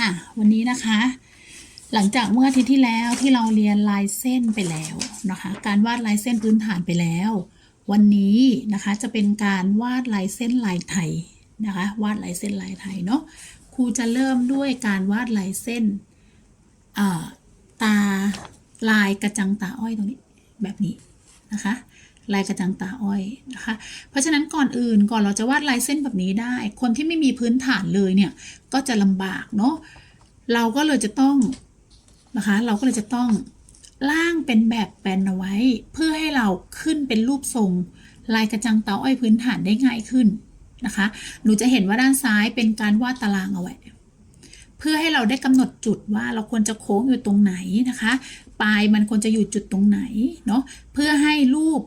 อะวันนี้นะคะ หลังจากเมื่ออาทิตย์ที่แล้วที่เราเรียนลายเส้นไปแล้วนะคะ การวาดลายเส้นพื้นฐานไปแล้ว วันนี้นะคะจะเป็นการวาดลายเส้นลายไทยนะคะ วาดลายเส้นลายไทยเนาะครูจะเริ่มด้วยการวาดลายเส้นตาลายกระจังตาอ้อยตรงนี้แบบนี้นะคะ ลายกระจังตาอ้อยนะคะ เพราะฉะนั้นก่อนอื่นก่อนเราจะวาดลายเส้นแบบนี้ได้ คนที่ไม่มีพื้นฐานเลยเนี่ยก็จะลำบากเนาะเราก็เลยจะต้องนะคะ เราก็เลยจะต้องล่างเป็นแบบแปลนเอาไว้ เพื่อให้เราขึ้นเป็นรูปทรง ลายกระจังตาอ้อยพื้นฐานได้ง่ายขึ้นนะคะ หนูจะเห็นว่าด้านซ้ายเป็นการวาดตารางเอาไว้ เพื่อให้เราได้กำหนดจุดว่าเราควรจะโค้งอยู่ตรงไหนนะคะ ปลายมันควรจะอยู่จุดตรงไหนเนาะเพื่อให้รูป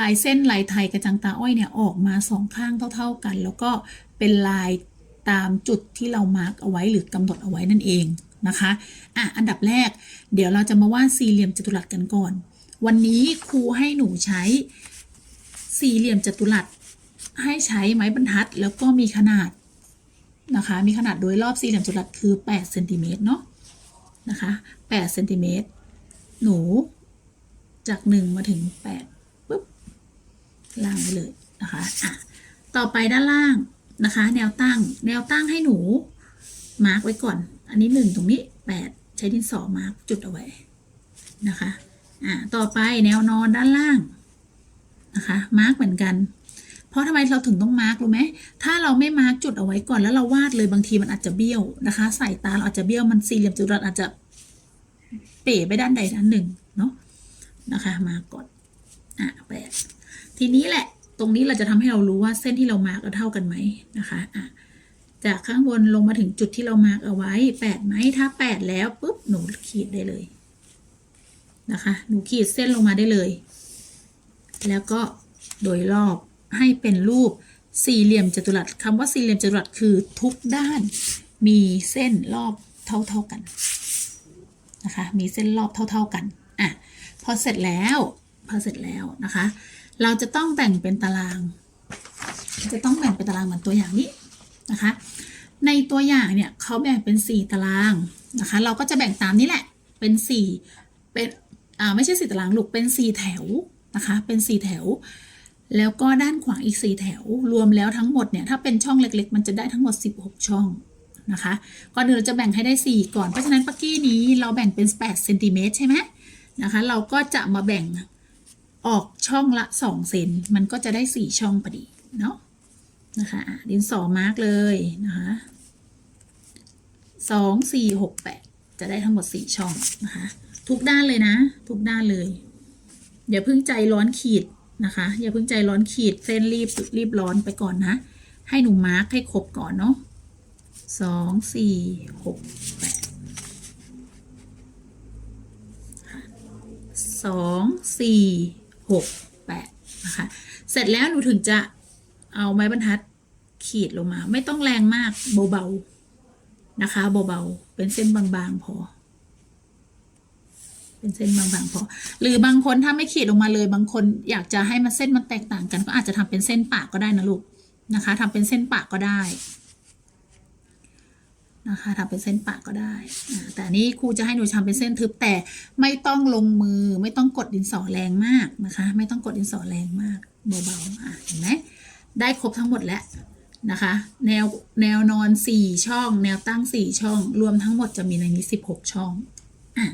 ลายเส้นลายไทยกระจังตาอ้อยเนี่ยออกมาสองข้างเท่า ๆกัน แล้วก็เป็นลายตามจุดที่เรามาร์กเอาไว้หรือกำหนดเอาไว้นั่นเองนะคะอะอันดับแรก เดี๋ยวเราจะมาวาดสี่เหลี่ยมจัตุรัสกันก่อน วันนี้ครูให้หนูใช้สี่เหลี่ยมจัตุรัสให้ใช้ไม้บรรทัดแล้วก็มีขนาดนะคะ มีขนาดโดยรอบสี่เหลี่ยมจัตุรัสคือ8เซนติเมตรเนาะนะคะ8เซนติเมตรหนู จากหนึ่งมาถึงแปดปุ๊บล่างไปเลยนะคะอะต่อไปด้านล่างนะคะ แนวตั้ง แนวตั้งให้หนูมาร์กไว้ก่อน อันนี้หนึ่งตรงนี้แปดใช้ดินสอมาร์กจุดเอาไว้นะคะอะต่อไปแนวนอนด้านล่างนะคะมาร์กเหมือนกัน เพราะทำไมเราถึงต้องมาร์กรู้ไหมถ้าเราไม่มาร์กจุดเอาไว้ก่อนแล้วเราวาดเลยบางทีมันอาจจะเบี้ยวนะคะ สายตาเราอาจจะเบี้ยวมันสี่เหลี่ยมจัตุรัสอาจจะเป๋ไปด้านใดด้านหนึ่งเนาะ นะคะ มาก่อนอะแปดทีนี้แหละ ตรงนี้เราจะทำให้เรารู้ว่าเส้นที่เรามาร์กเท่ากันไหมนะคะอะจากข้างบนลงมาถึงจุดที่เรามาร์กเอาไว้แปดไหมถ้าแปดแล้วปุ๊บหนูขีดได้เลยนะคะ หนูขีดเส้นลงมาได้เลย แล้วก็โดยรอบให้เป็นรูปสี่เหลี่ยมจัตุรัสคำว่าสี่เหลี่ยมจัตุรัสคือทุกด้านมีเส้นรอบเท่าๆกันนะคะ มีเส้นรอบเท่า ๆกัน อะ อเสร็จแล้วพอเสร็จแล้วนะคะ เราจะต้องแบ่งเป็นตาราง จะต้องแบ่งเป็นตารางเหมือนตัวอย่างนี้นะคะ ในตัวอย่างเนี่ยเขาแบ่งเป็น 4 ตารางนะคะ เราก็จะแบ่งตามนี้แหละ เป็น 4 เป็น อ่า ไม่ใช่สี่ตารางลูก เป็น 4 แถวนะคะ เป็น 4 แถว แล้วก็ด้านขวางอีก 4 แถว รวมแล้วทั้งหมดเนี่ย ถ้าเป็นช่องเล็กๆ มันจะได้ทั้งหมด 16 ช่องนะคะ ก่อนอื่นเราจะแบ่งให้ได้ 4 ก่อน เพราะฉะนั้นปักกี้นี้เราแบ่งเป็น 8 เซนติเมตรใช่ไหม นะคะ เราก็จะมาแบ่งออกช่องละ2เซนมันก็จะได้ 4 ช่องพอดีเนาะนะคะดินสอมาร์กเลยนะคะสองสี่หกแปดจะได้ทั้งหมด4ช่องนะคะทุกด้านเลยนะ ทุกด้านเลยอย่าเพิ่งใจร้อนขีดนะคะ อย่าเพิ่งใจร้อนขีดเส้นรีบรีบร้อนไปก่อนนะ ให้หนูมาร์กให้ครบก่อนเนาะสองสี่หกแปด สองสี่หกแปดนะคะ เสร็จแล้วหนูถึงจะเอาไม้บรรทัดขีดลงมา ไม่ต้องแรงมากเบาๆนะคะเบาๆเป็นเส้นบางๆพอ เป็นเส้นบางๆพอ หรือบางคนถ้าไม่ขีดลงมาเลย บางคนอยากจะให้มันเส้นมันแตกต่างกัน ก็อาจจะทำเป็นเส้นปากก็ได้นะลูกนะคะทำเป็นเส้นปากก็ได้ นะคะทำเป็นเส้นปากก็ได้ แต่อันนี้ครูจะให้หนูทำเป็นเส้นทึบแต่ไม่ต้องลงมือไม่ต้องกดดินสอแรงมากนะคะ ไม่ต้องกดดินสอแรงมากเบาๆอะเห็นไหมได้ครบทั้งหมดแล้วนะคะ แนวแนวนอน 4 ช่อง แนวตั้ง 4 ช่อง รวมทั้งหมดจะมีในนี้ 16 ช่องอะ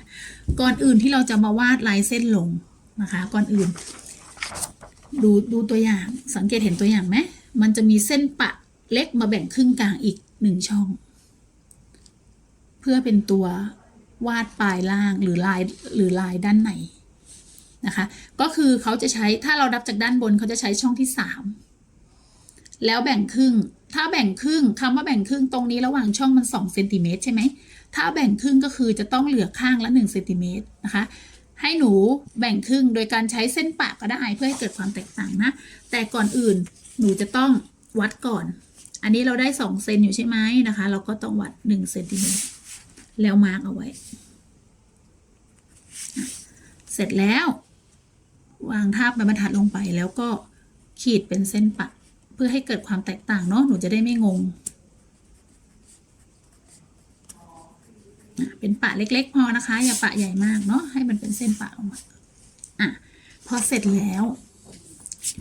ก่อนอื่นที่เราจะมาวาดลายเส้นลงนะคะ ก่อนอื่น ดูดูตัวอย่างสังเกตเห็นตัวอย่างไหมมันจะมีเส้นปะเล็กมาแบ่งครึ่งกลางอีกหนึ่งช่อง เพื่อเป็นตัววาดปลายล่างหรือลายหรือลายด้านในนะคะ ก็คือเขาจะใช้ถ้าเราดับจากด้านบนเขาจะใช้ช่องที่สามแล้วแบ่งครึ่ง ถ้าแบ่งครึ่งคำว่าแบ่งครึ่งตรงนี้ระหว่างช่องมัน2เซนติเมตรใช่ไหมถ้าแบ่งครึ่งก็คือจะต้องเหลือข้างละ1เซนติเมตรนะคะ ให้หนูแบ่งครึ่งโดยการใช้เส้นปะก็ได้เพื่อให้เกิดความแตกต่างนะ แต่ก่อนอื่นหนูจะต้องวัดก่อน อันนี้เราได้2เซนอยู่ใช่ไหมนะคะ เราก็ต้องวัด1เซนติเมตร แล้วมาร์กเอาไว้ เสร็จแล้ว วางทาบใบบรรทัดลงไปแล้วก็ขีดเป็นเส้นปักเพื่อให้เกิดความแตกต่างเนาะหนูจะได้ไม่งง เป็นปะเล็ก ๆ พอนะคะ อย่าปะใหญ่มากเนาะให้มันเป็นเส้นปะออกมาอะพอเสร็จแล้ว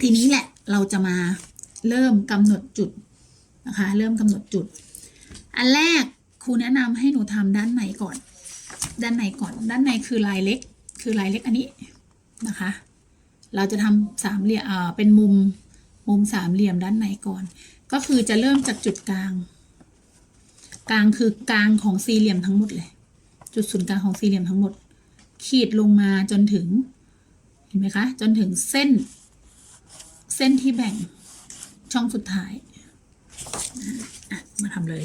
ทีนี้แหละเราจะมาเริ่มกำหนดจุดนะคะ เริ่มกำหนดจุด อันแรก ครูแนะนำให้หนูทำด้านในก่อน ด้านในก่อน ด้านในคือลายเล็ก คือลายเล็กอันนี้นะคะ เราจะทำสามเหลี่ยมเป็นมุมมุมสามเหลี่ยมด้านในก่อน ก็คือจะเริ่มจากจุดกลาง กลางคือกลางของสี่เหลี่ยมทั้งหมดเลย จุดศูนย์กลางของสี่เหลี่ยมทั้งหมด ขีดลงมาจนถึง เห็นไหมคะ จนถึงเส้น เส้นที่แบ่งช่องสุดท้าย อะ มาทำเลย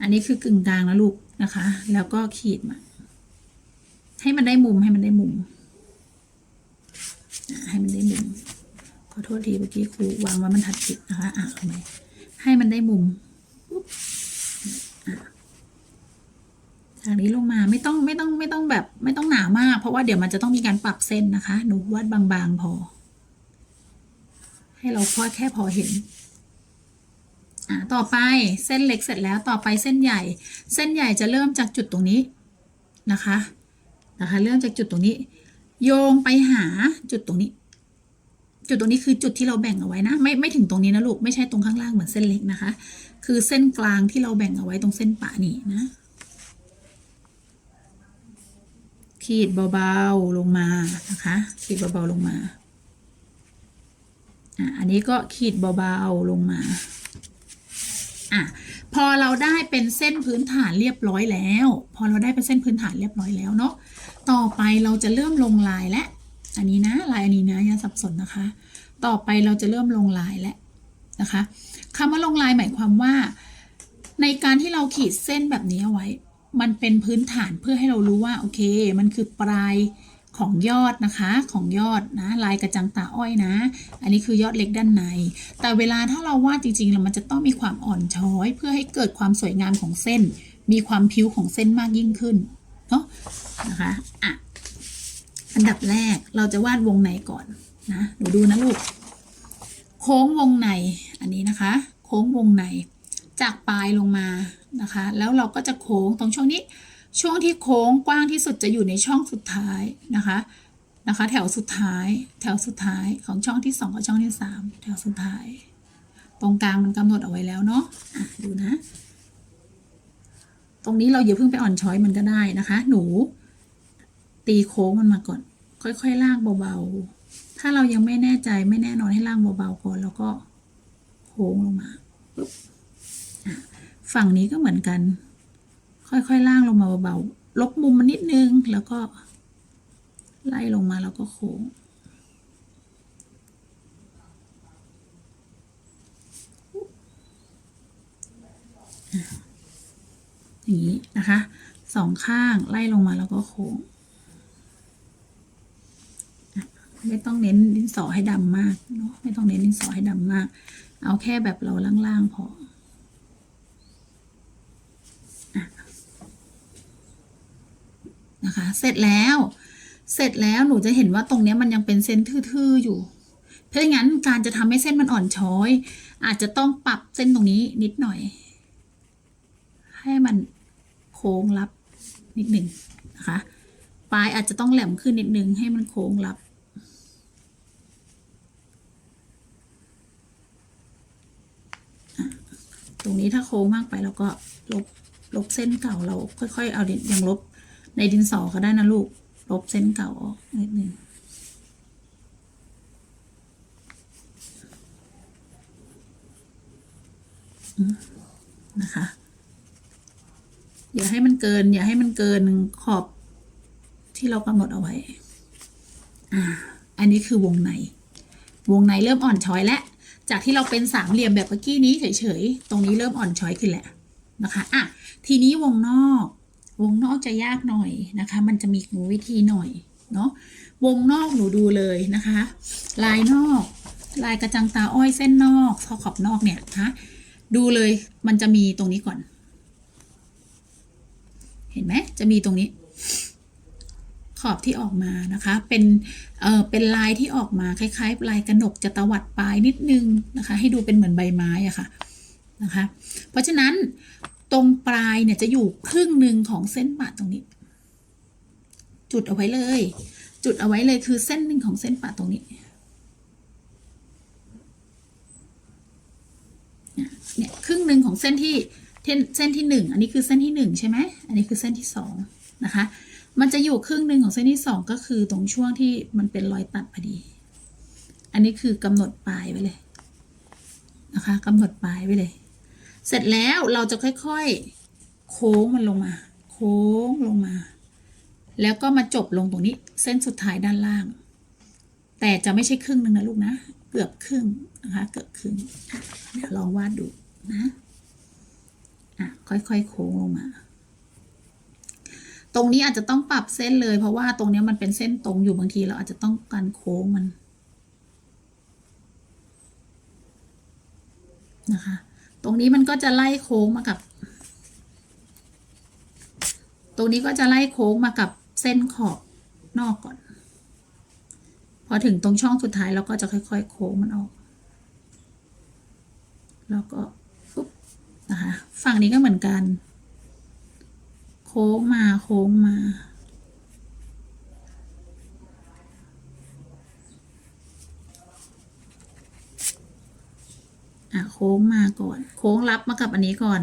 อันนี้คือกึ่งกลางนะลูกนะคะ แล้วก็ขีดมา ให้มันได้มุมให้มันได้มุม ให้มันได้มุม ขอโทษทีเมื่อกี้ครูวางไว้มันถัดผิดนะคะ อะเอาไมให้มันได้มุมอะจากนี้ลงมาไม่ต้องไม่ต้องไม่ต้องแบบไม่ต้องหนามาก เพราะว่าเดี๋ยวมันจะต้องมีการปรับเส้นนะคะ หนูวาดบางๆพอ ให้เราพอแค่พอเห็น ต่อไปเส้นเล็กเสร็จแล้วต่อไปเส้นใหญ่ เส้นใหญ่จะเริ่มจากจุดตรงนี้นะคะนะคะ เริ่มจากจุดตรงนี้ โยงไปหาจุดตรงนี้ จุดตรงนี้คือจุดที่เราแบ่งเอาไว้นะ ไม่ไม่ถึงตรงนี้นะลูกไม่ใช่ตรงข้างล่างเหมือนเส้นเล็กนะคะ คือเส้นกลางที่เราแบ่งเอาไว้ตรงเส้นปะนี่นะขีดเบาๆลงมานะคะขีดเบาๆลงมาอะอันนี้ก็ขีดเบาๆลงมา อะพอเราได้เป็นเส้นพื้นฐานเรียบร้อยแล้ว พอเราได้เป็นเส้นพื้นฐานเรียบร้อยแล้วเนาะต่อไปเราจะเริ่มลงลายและอันนี้นะลายอันนี้นะอย่าสับสนนะคะ ต่อไปเราจะเริ่มลงลายแล้วนะคะคำว่าลงลายหมายความว่า ในการที่เราขีดเส้นแบบนี้เอาไว้ มันเป็นพื้นฐานเพื่อให้เรารู้ว่าโอเค มันคือปลาย ของยอดนะคะของยอดนะลายกระจังตาอ้อยนะ อันนี้คือยอดเล็กด้านใน แต่เวลาถ้าเราวาดจริงๆแล้วมันจะต้องมีความอ่อนช้อย เพื่อให้เกิดความสวยงามของเส้น มีความพิ้วของเส้นมากยิ่งขึ้นเนาะนะคะอะอันดับแรกเราจะวาดวงในก่อนนะหนูดูนะลูกโค้งวงในอันนี้นะคะ โค้งวงในจากปลายลงมานะคะ แล้วเราก็จะโค้งตรงช่วงนี้ ช่วงที่โค้งกว้างที่สุดจะอยู่ในช่องสุดท้ายนะคะนะคะ แถวสุดท้าย แถวสุดท้ายของช่องที่สองกับช่องที่สามแถวสุดท้าย ตรงกลางมันกำหนดเอาไว้แล้วเนาะะดูนะ ตรงนี้เราอย่าเพิ่งไปอ่อนช้อยมันก็ได้นะคะ หนู ตีโค้งมันมาก่อน ค่อยๆลากเบาๆถ้าเรายังไม่แน่ใจไม่แน่นอนให้ลากเบาๆก่อนแล้วก็โค้งลงมาปุ๊บฝั่งนี้ก็เหมือนกัน ค่อยๆล่างลงมาเบาๆลบมุมมันนิดนึงแล้วก็ ไล่ลงมาแล้วก็โค้งอย่างนี้นะคะสองข้างไล่ลงมาแล้วก็โค้งไม่ต้องเน้นดินสอให้ดำมากเนาะไม่ต้องเน้นดินสอให้ดำมาก เอาแค่แบบเราล่างๆพอ นะคะ เสร็จแล้ว เสร็จแล้วหนูจะเห็นว่าตรงนี้มันยังเป็นเส้นทื่อๆอยู่ เพราะงั้นการจะทำให้เส้นมันอ่อนช้อย อาจจะต้องปรับเส้นตรงนี้นิดหน่อย ให้มันโค้งรับนิดหนึ่งนะคะ ปลายอาจจะต้องแหลมขึ้นนิดหนึ่งให้มันโค้งรับตรงนี้ถ้าโค้งมากไปเราก็ลบลบเส้นเก่าเราค่อย ๆ เอาดินยังลบ ในดินสอก็ได้นะลูก ลบเส้นเก่าออกนิดนึงนะคะ อย่าให้มันเกิน อย่าให้มันเกินขอบที่เรากำหนดเอาไว้ อ่า อันนี้คือวงใน วงในเริ่มอ่อนช้อยแล้วจากที่เราเป็นสามเหลี่ยมแบบเมื่อกี้นี้เฉยๆ ตรงนี้เริ่มอ่อนช้อยขึ้นแหล้วนะคะ อะ ทีนี้วงนอก วงนอกจะยากหน่อยนะคะ มันจะมีวิธีหน่อยเนาะวงนอกหนูดูเลยนะคะ ลายนอก ลายกระจังตาอ้อยเส้นนอกขอบนอกเนี่ยนะดูเลยมันจะมีตรงนี้ก่อน เห็นไหมจะมีตรงนี้ ขอบที่ออกมานะคะ เป็นเอ่อเป็นลายที่ออกมาคล้ายๆลายกระหนกจะตวัดปลายนิดนึงนะคะ ให้ดูเป็นเหมือนใบไม้อะค่ะนะคะ เพราะฉะนั้น ตรงปลายเนี่ยจะอยู่ครึ่งหนึ่งของเส้นปะตรงนี้ จุดเอาไว้เลย จุดเอาไว้เลยคือเส้นหนึ่งของเส้นปะตรงนี้เนี่ยครึ่งหนึ่งของเส้นที่เส้นเส้นที่หนึ่งอันนี้คือเส้นที่หนึ่งใช่ไหมอันนี้คือเส้นที่สองนะคะ มันจะอยู่ครึ่งหนึ่งของเส้นที่สองก็คือตรงช่วงที่มันเป็นรอยตัดพอดี อันนี้คือกำหนดปลายไว้เลยนะคะกำหนดปลายไว้เลย เสร็จแล้วเราจะค่อยๆ โค้งมันลงมา โค้งลงมา แล้วก็มาจบลงตรงนี้ เส้นสุดท้ายด้านล่าง แต่จะไม่ใช่ครึ่งหนึ่งนะลูกนะ เกือบครึ่งนะคะ เกือบครึ่งเดี๋ยวลองวาดดูนะอะค่อยๆ โค้งลงมา ตรงนี้อาจจะต้องปรับเส้นเลย เพราะว่าตรงนี้มันเป็นเส้นตรงอยู่บางทีเราอาจจะต้องการโค้งมันนะคะ ตรงนี้มันก็จะไล่โค้งมากับ ตรงนี้ก็จะไล่โค้งมากับเส้นขอบนอกก่อน พอถึงตรงช่องสุดท้ายเราก็จะค่อยๆ โค้งมันออก แล้วก็ปุ๊บนะคะฝั่งนี้ก็เหมือนกัน โค้งมาโค้งมา อะโค้งมาก่อน โค้งรับมากับอันนี้ก่อน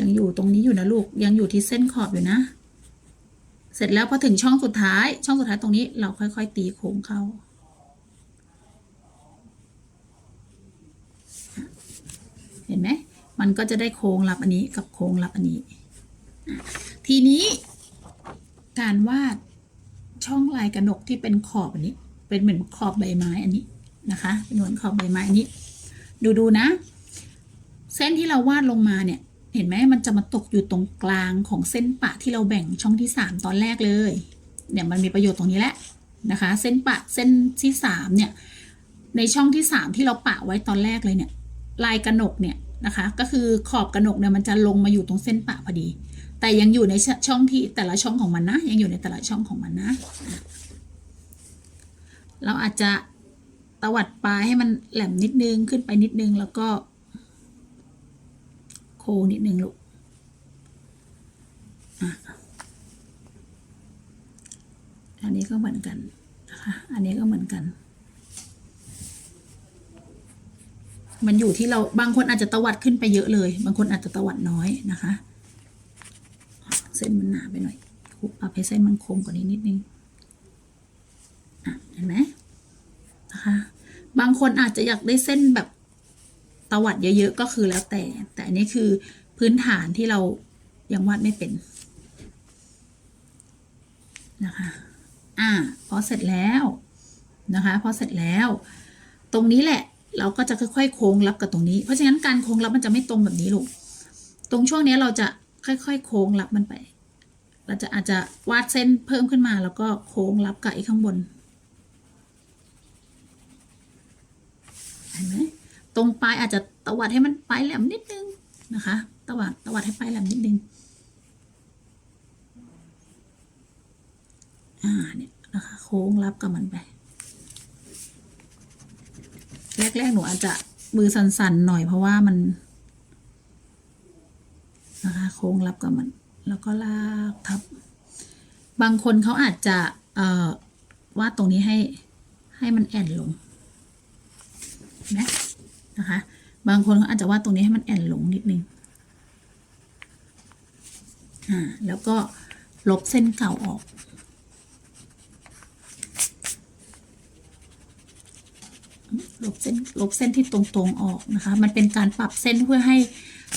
ยังอยู่ตรงนี้อยู่นะลูกยังอยู่ที่เส้นขอบอยู่นะ เสร็จแล้วพอถึงช่องสุดท้าย ช่องสุดท้ายตรงนี้เราค่อย ๆ ตีโค้งเข้าเห็นไหมมันก็จะได้โค้งรับอันนี้กับโค้งรับอันนี้ ทีนี้การวาดช่องลายกระหนกที่เป็นขอบอันนี้ เป็นเหมือนขอบใบไม้อันนี้ นะคะเป็นเหมือนขอบใบไม้อันนี้ดูดูนะ เส้นที่เราวาดลงมาเนี่ย เห็นไหมมันจะมาตกอยู่ตรงกลางของเส้นปะที่เราแบ่งช่องที่สามตอนแรกเลยเนี่ยมันมีประโยชน์ตรงนี้แหละนะคะ เส้นปะเส้นที่สามเนี่ย ในช่องที่สามที่เราปะไว้ตอนแรกเลยเนี่ย ลายกระหนกเนี่ยนะคะ ก็คือขอบกระหนกเนี่ยมันจะลงมาอยู่ตรงเส้นปะพอดี แต่ยังอยู่ในช่องที่แต่ละช่องของมันนะ ยังอยู่ในแต่ละช่องของมันนะ เราอาจจะ ตวัดปลายให้มันแหลมนิดนึงขึ้นไปนิดนึงแล้วก็ โค้งนิดนึงลูกอะอันนี้ก็เหมือนกันนะคะอันนี้ก็เหมือนกัน มันอยู่ที่เราบางคนอาจจะตวัดขึ้นไปเยอะเลย บางคนอาจจะตวัดน้อยนะคะ เส้นมันหนาไปหน่อยครูปรับให้เส้นมันคมกว่านี้นิดนึงอะเห็นไหมางคนอาจจะอยากได้เส้นแบบตวัดเยอะๆก็คือแล้วแต่ แต่อันนี้คือพื้นฐานที่เรายังวาดไม่เป็นนะคะอ่าพอเสร็จแล้วนะคะพอเสร็จแล้ว ตรงนี้แหละเราก็จะค่อยๆโค้งรับกับตรงนี้ เพราะฉะนั้นการโค้งรับมันจะไม่ตรงแบบนี้ลูก ตรงช่วงนี้เราจะค่อยๆ โค้งรับมันไป เราจะอาจจะวาดเส้นเพิ่มขึ้นมาแล้วก็โค้งรับกับไอ้ข้างบน เห็นไหม ตรงปลายอาจจะตวัดให้มันปลายแหลมนิดนึงนะคะตวัดตวัดให้ปลายแหลมนิดนึงอ่าเนี่ยนะคะโค้งรับกับมันไป แรกๆหนูอาจจะมือสั่นๆหน่อยเพราะว่ามันนะคะโค้งรับกับมัน แล้วก็ลากทับ บางคนเขาอาจจะเอ่อวาดตรงนี้ให้ให้มันแอนลงนะ นะคะ บางคนเขาอาจจะวาดตรงนี้ให้มันแอนลงนิดนึงอ่าแล้วก็ลบเส้นเก่าออก ลบเส้นลบเส้นที่ตรงๆออกนะคะ มันเป็นการปรับเส้นเพื่อให้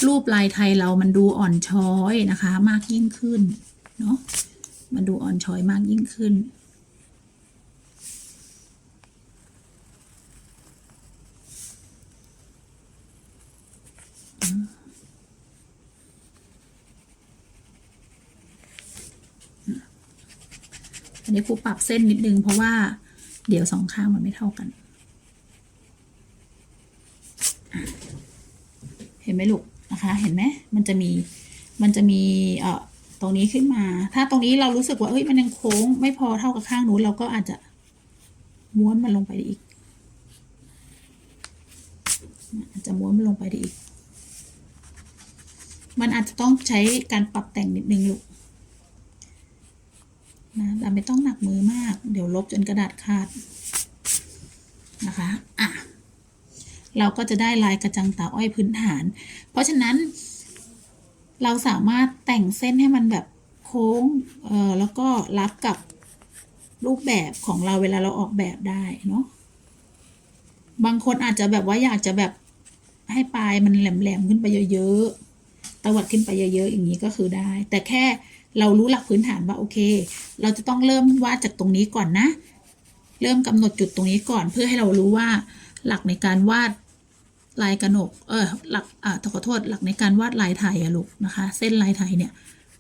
รูปลายไทยเรามันดูอ่อนช้อยนะคะ มากยิ่งขึ้นเนาะมันดูอ่อนช้อยมากยิ่งขึ้น อันนี้ครูปรับเส้นนิดนึงเพราะว่าเดี๋ยวสองข้างมันไม่เท่ากัน เห็นไหมลูกนะคะ เห็นไหมมันจะมีมันจะมีเอ่อตรงนี้ขึ้นมา ถ้าตรงนี้เรารู้สึกว่าเอ้ยมันยังโค้ง ไม่พอเท่ากับข้างนู้นเราก็อาจจะม้วนมันลงไปอีกอาจจะม้วนมันลงไปได้อีก มันอาจจะต้องใช้การปรับแต่งนิดนึงลูกนะแต่ไม่ต้องหนักมือมาก เดี๋ยวลบจนกระดาษขาดนะคะอะเราก็จะได้ลายกระจังตาอ้อยพื้นฐาน เพราะฉะนั้น เราสามารถแต่งเส้นให้มันแบบโค้งเอ่อแล้วก็รับกับรูปแบบของเราเวลาเราออกแบบได้เนาะบางคนอาจจะแบบว่าอยากจะแบบให้ปลายมันแหลมๆขึ้นไปเยอะๆ วัดขึ้นไปเยอะๆอย่างนี้ก็คือได้ แต่แค่เรารู้หลักพื้นฐานว่าโอเค เราจะต้องเริ่มวาดจากตรงนี้ก่อนนะ เริ่มกำหนดจุดตรงนี้ก่อน เพื่อให้เรารู้ว่าหลักในการวาดลายกระหนก เออหลักอ่าขอโทษ หลักในการวาดลายไทยอะลูกนะคะ เส้นลายไทยเนี่ย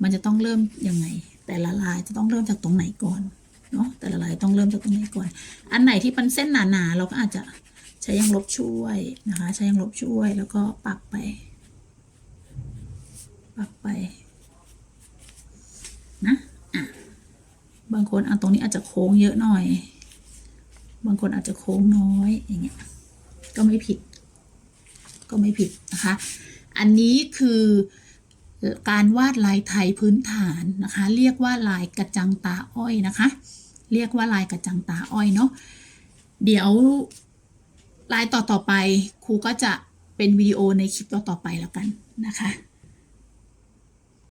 มันจะต้องเริ่มยังไง แต่ละลายจะต้องเริ่มจากตรงไหนก่อนเนาะแต่ละลายต้องเริ่มจากตรงไหนก่อน อันไหนที่เป็นเส้นหนาๆเราก็อาจจะใช้ยางลบช่วยนะคะ ใช้ยางลบช่วยแล้วก็ปักไป ปักไปนะะบางคนอะตรงนี้อาจจะโค้งเยอะหน่อย บางคนอาจจะโค้งน้อยอย่างเงี้ยก็ไม่ผิด ก็ไม่ผิดนะคะ อันนี้คือการวาดลายไทยพื้นฐานนะคะ เรียกว่าลายกระจังตาอ้อยนะคะ เรียกว่าลายกระจังตาอ้อยเนาะเดี๋ยวลายต่อต่อๆไปครูก็จะเป็นวิดีโอในคลิปต่อๆไปแล้วกันนะคะ